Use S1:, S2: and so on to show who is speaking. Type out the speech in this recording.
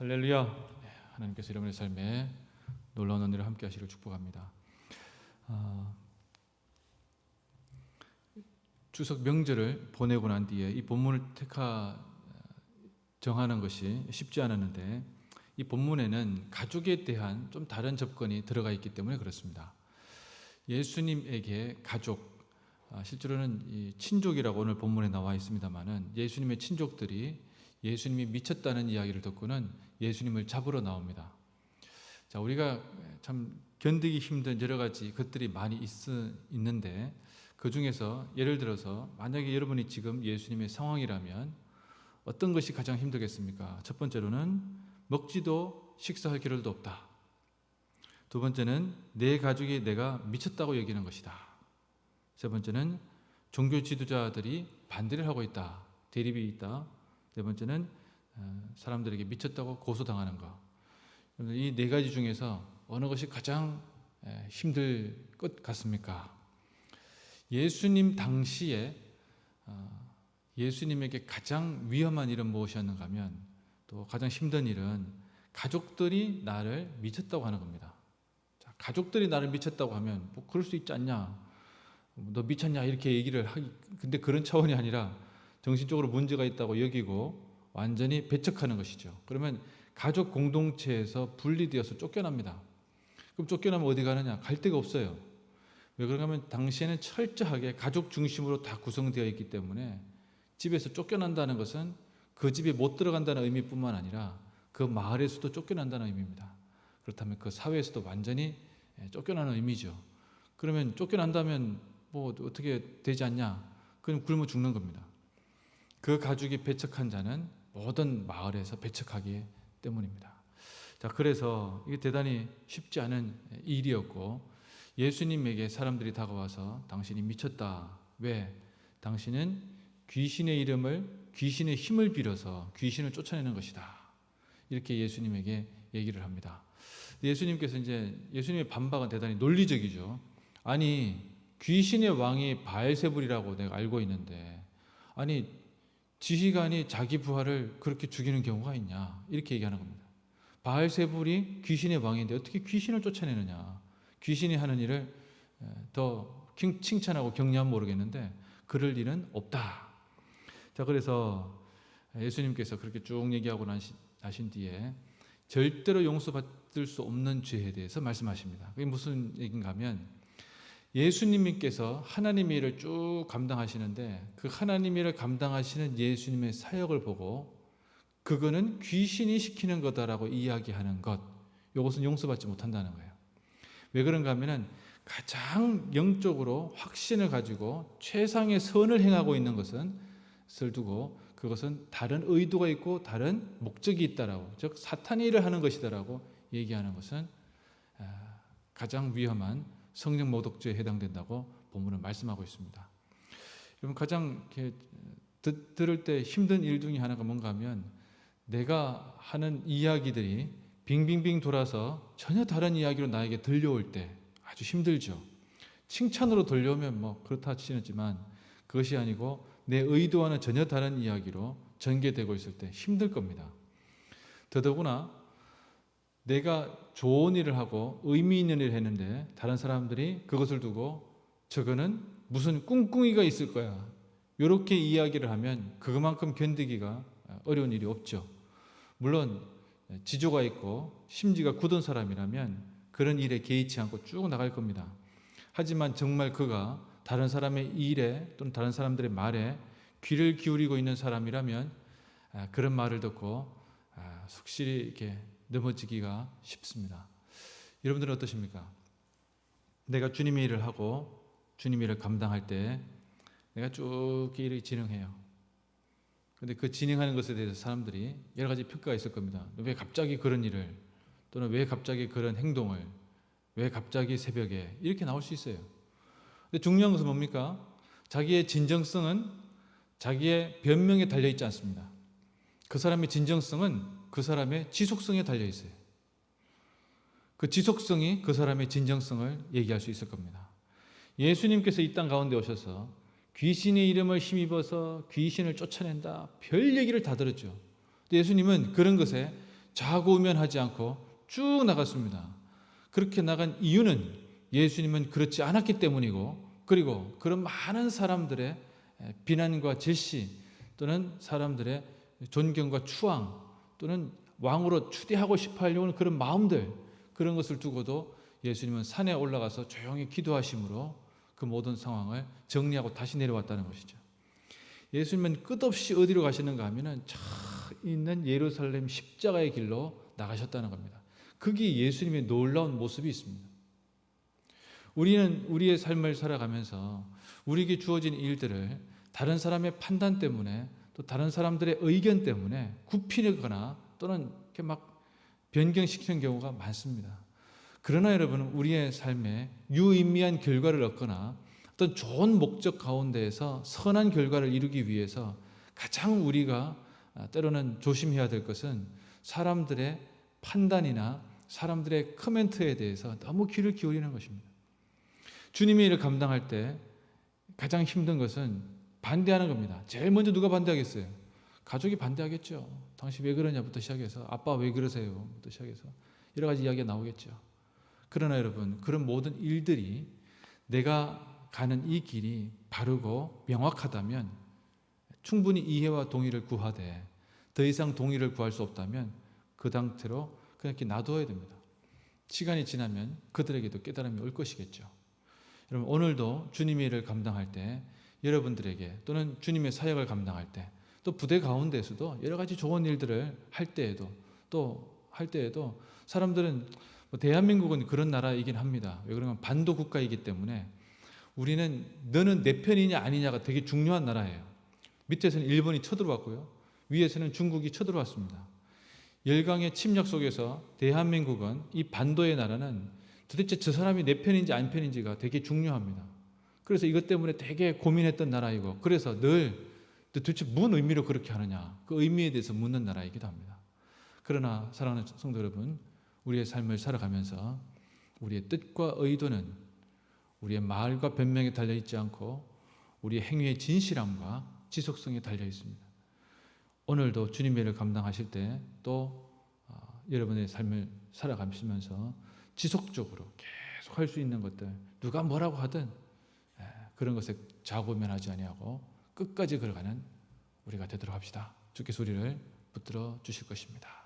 S1: 할렐루야. 네, 하나님께서 여러분의 삶에 놀라운 은혜를 함께 하시길 축복합니다. 아, 추석 명절을 보내고 난 뒤에 이 본문을 택하 정하는 것이 쉽지 않았는데 이 본문에는 가족에 대한 좀 다른 접근이 들어가 있기 때문에 그렇습니다. 예수님에게 가족 아, 실제로는 이 친족이라고 오늘 본문에 나와 있습니다만은 예수님의 친족들이 예수님이 미쳤다는 이야기를 듣고는 예수님을 잡으러 나옵니다. 자, 우리가 참 견디기 힘든 여러 가지 것들이 많이 있, 있는데 그 중에서 예를 들어서 만약에 여러분이 지금 예수님의 상황이라면 어떤 것이 가장 힘들겠습니까? 첫 번째로는 먹지도 식사할 겨를도 없다. 두 번째는 내 가족이 내가 미쳤다고 여기는 것이다. 세 번째는 종교 지도자들이 반대를 하고 있다. 대립이 있다. 네 번째는 어, 사람들에게 미쳤다고 고소당하는 것. 이 네 가지 중에서 어느 것이 가장 힘들 것 같습니까? 예수님 당시에 어, 예수님에게 가장 위험한 일은 무엇이었는가 하면 또 가장 힘든 일은 가족들이 나를 미쳤다고 하는 겁니다. 자, 가족들이 나를 미쳤다고 하면 뭐 그럴 수 있지 않냐? 너 미쳤냐? 이렇게 얘기를 하기 근데 그런 차원이 아니라 정신적으로 문제가 있다고 여기고 완전히 배척하는 것이죠. 그러면 가족 공동체에서 분리되어서 쫓겨납니다. 그럼 쫓겨나면 어디 가느냐? 갈 데가 없어요. 왜 하면 당시에는 철저하게 가족 중심으로 다 구성되어 있기 때문에 집에서 쫓겨난다는 것은 그 집에 못 들어간다는 의미뿐만 아니라 그 마을에서도 쫓겨난다는 의미입니다. 그렇다면 그 사회에서도 완전히 쫓겨나는 의미죠. 그러면 쫓겨난다면 뭐 어떻게 되지 않냐? 그럼 굶어 죽는 겁니다. 그 가족이 배척한 자는 모든 마을에서 배척하기 때문입니다. 자, 그래서 이게 대단히 쉽지 않은 일이었고 예수님에게 사람들이 다가와서 당신이 미쳤다. 왜? 당신은 귀신의 이름을 귀신의 힘을 빌어서 귀신을 쫓아내는 것이다. 이렇게 예수님에게 얘기를 합니다. 예수님께서 이제 예수님의 반박은 대단히 논리적이죠. 아니 귀신의 왕이 바알세불이라고 내가 알고 있는데 아니 지휘관이 자기 부하를 그렇게 죽이는 경우가 있냐 이렇게 얘기하는 겁니다. 바알세불이 귀신의 왕인데 어떻게 귀신을 쫓아내느냐? 귀신이 하는 일을 더 칭찬하고 격려하면 모르겠는데 그럴 일은 없다. 자 그래서 예수님께서 그렇게 쭉 얘기하고 나신 뒤에 절대로 용서받을 수 없는 죄에 대해서 말씀하십니다. 그게 무슨 얘기인가 하면 예수님께서 하나님의 일을 쭉 감당하시는데 그 하나님의 일을 감당하시는 예수님의 사역을 보고 그거는 귀신이 시키는 거다라고 이야기하는 것 이것은 용서받지 못한다는 거예요. 왜 그런가 하면은 가장 영적으로 확신을 가지고 최상의 선을 행하고 있는 것은 을 두고 그것은 다른 의도가 있고 다른 목적이 있다라고 즉 사탄이 일을 하는 것이다라고 얘기하는 것은 가장 위험한 성령 모독죄에 해당된다고 본문은 말씀하고 있습니다. 여러분 가장 듣, 들을 때 힘든 일 중에 하나가 뭔가 하면 내가 하는 이야기들이 빙빙빙 돌아서 전혀 다른 이야기로 나에게 들려올 때 아주 힘들죠. 칭찬으로 들려오면 뭐 그렇다 치지만 그것이 아니고 내 의도와는 전혀 다른 이야기로 전개되고 있을 때 힘들 겁니다. 더더구나 내가 좋은 일을 하고 의미 있는 일을 했는데 다른 사람들이 그것을 두고 저거는 무슨 꿍꿍이가 있을 거야. 이렇게 이야기를 하면 그만큼 견디기가 어려운 일이 없죠. 물론 지조가 있고 심지가 굳은 사람이라면 그런 일에 개의치 않고 쭉 나갈 겁니다. 하지만 정말 그가 다른 사람의 일에 또는 다른 사람들의 말에 귀를 기울이고 있는 사람이라면 아, 그런 말을 듣고 아, 숙실히 이렇게 넘어지기가 쉽습니다. 여러분들은 어떠십니까? 내가 주님의 일을 하고 주님의 일을 감당할 때 내가 쭉 일을 진행해요. 근데 그 진행하는 것에 대해서 사람들이 여러 가지 평가가 있을 겁니다. 왜 갑자기 그런 일을 또는 왜 갑자기 그런 행동을 왜 갑자기 새벽에 이렇게 나올 수 있어요. 근데 중요한 것은 뭡니까? 자기의 진정성은 자기의 변명에 달려 있지 않습니다. 그 사람의 진정성은 그 사람의 지속성에 달려 있어요. 그 지속성이 그 사람의 진정성을 얘기할 수 있을 겁니다. 예수님께서 이 땅 가운데 오셔서 귀신의 이름을 힘입어서 귀신을 쫓아낸다. 별 얘기를 다 들었죠. 예수님은 그런 것에 좌고우면하지 않고 쭉 나갔습니다. 그렇게 나간 이유는 예수님은 그렇지 않았기 때문이고 그리고 그런 많은 사람들의 비난과 질시 또는 사람들의 존경과 추앙 또는 왕으로 추대하고 싶어 하려는 그런 마음들 그런 것을 두고도 예수님은 산에 올라가서 조용히 기도하심으로 그 모든 상황을 정리하고 다시 내려왔다는 것이죠. 예수님은 끝없이 어디로 가시는가 하면은 저 있는 예루살렘 십자가의 길로 나가셨다는 겁니다. 그게 예수님의 놀라운 모습이 있습니다. 우리는 우리의 삶을 살아가면서 우리에게 주어진 일들을 다른 사람의 판단 때문에 또 다른 사람들의 의견 때문에 굽히거나 또는 이렇게 막 변경시키는 경우가 많습니다. 그러나 여러분 우리의 삶에 유의미한 결과를 얻거나 어떤 좋은 목적 가운데에서 선한 결과를 이루기 위해서 가장 우리가 때로는 조심해야 될 것은 사람들의 판단이나 사람들의 커멘트에 대해서 너무 귀를 기울이는 것입니다. 주님의 일을 감당할 때 가장 힘든 것은 반대하는 겁니다. 제일 먼저 누가 반대하겠어요? 가족이 반대하겠죠. 당신 왜 그러냐부터 시작해서 아빠 왜 그러세요?부터 시작해서 여러 가지 이야기가 나오겠죠. 그러나 여러분 그런 모든 일들이 내가 가는 이 길이 바르고 명확하다면 충분히 이해와 동의를 구하되 더 이상 동의를 구할 수 없다면 그 상태로 그냥 이렇게 놔둬야 됩니다. 시간이 지나면 그들에게도 깨달음이 올 것이겠죠. 여러분 오늘도 주님의 일을 감당할 때 여러분들에게 또는 주님의 사역을 감당할 때 또 부대 가운데서도 여러 가지 좋은 일들을 할 때에도 또 할 때에도 사람들은 뭐 대한민국은 그런 나라이긴 합니다. 왜 그러면 반도 국가이기 때문에 우리는 너는 내 편이냐 아니냐가 되게 중요한 나라예요. 밑에서는 일본이 쳐들어왔고요. 위에서는 중국이 쳐들어왔습니다. 열강의 침략 속에서 대한민국은 이 반도의 나라는 도대체 저 사람이 내 편인지 안 편인지가 되게 중요합니다. 그래서 이것 때문에 되게 고민했던 나라이고 그래서 늘 도대체 무슨 의미로 그렇게 하느냐 그 의미에 대해서 묻는 나라이기도 합니다. 그러나 사랑하는 성도 여러분 우리의 삶을 살아가면서 우리의 뜻과 의도는 우리의 말과 변명에 달려 있지 않고 우리의 행위의 진실함과 지속성에 달려 있습니다. 오늘도 주님의 일을 감당하실 때또 어, 여러분의 삶을 살아가시면서 지속적으로 계속 할 수 있는 것들 누가 뭐라고 하든 예, 그런 것에 자고면하지 아니하고 끝까지 걸어가는 우리가 되도록 합시다. 주께서 우리를 붙들어 주실 것입니다.